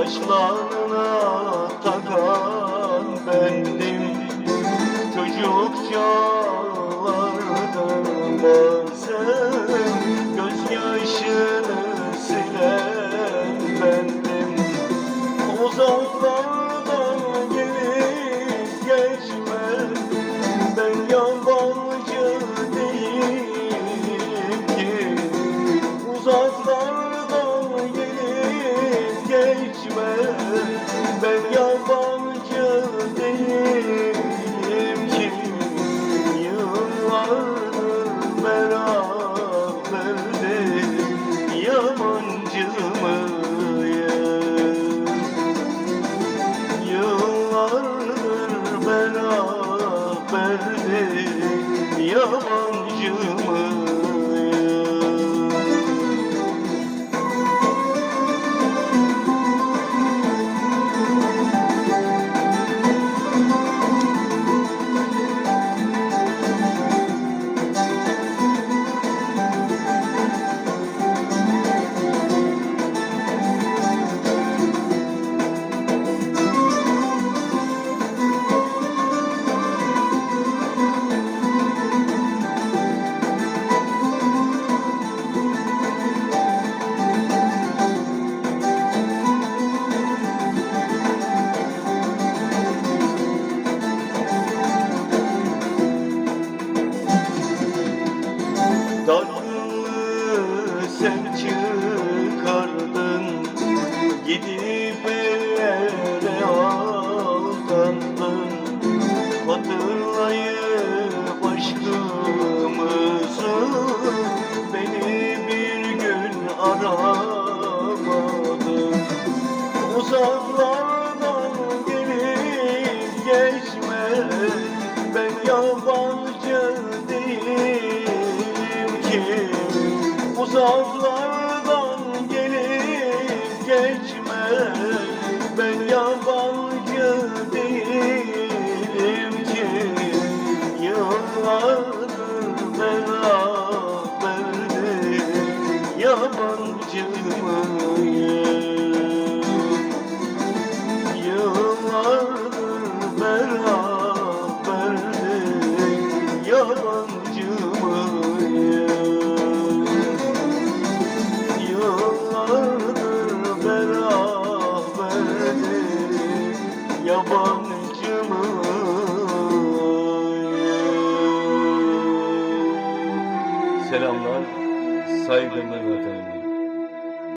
Saçlarına takan bendim. Çocukçalarda bazen Yıllardır beraberdik Yabancı mıyım? Yıllardır mıyım? Uzaklardan gelip geçme. Ben yabancı değilim ki. Uzaklardan gelip geçme. Ben yabancı değilim ki. Yıllardır beraberdik Yabancı mıyım? Yabancı? Selamlar, saygılar efendim.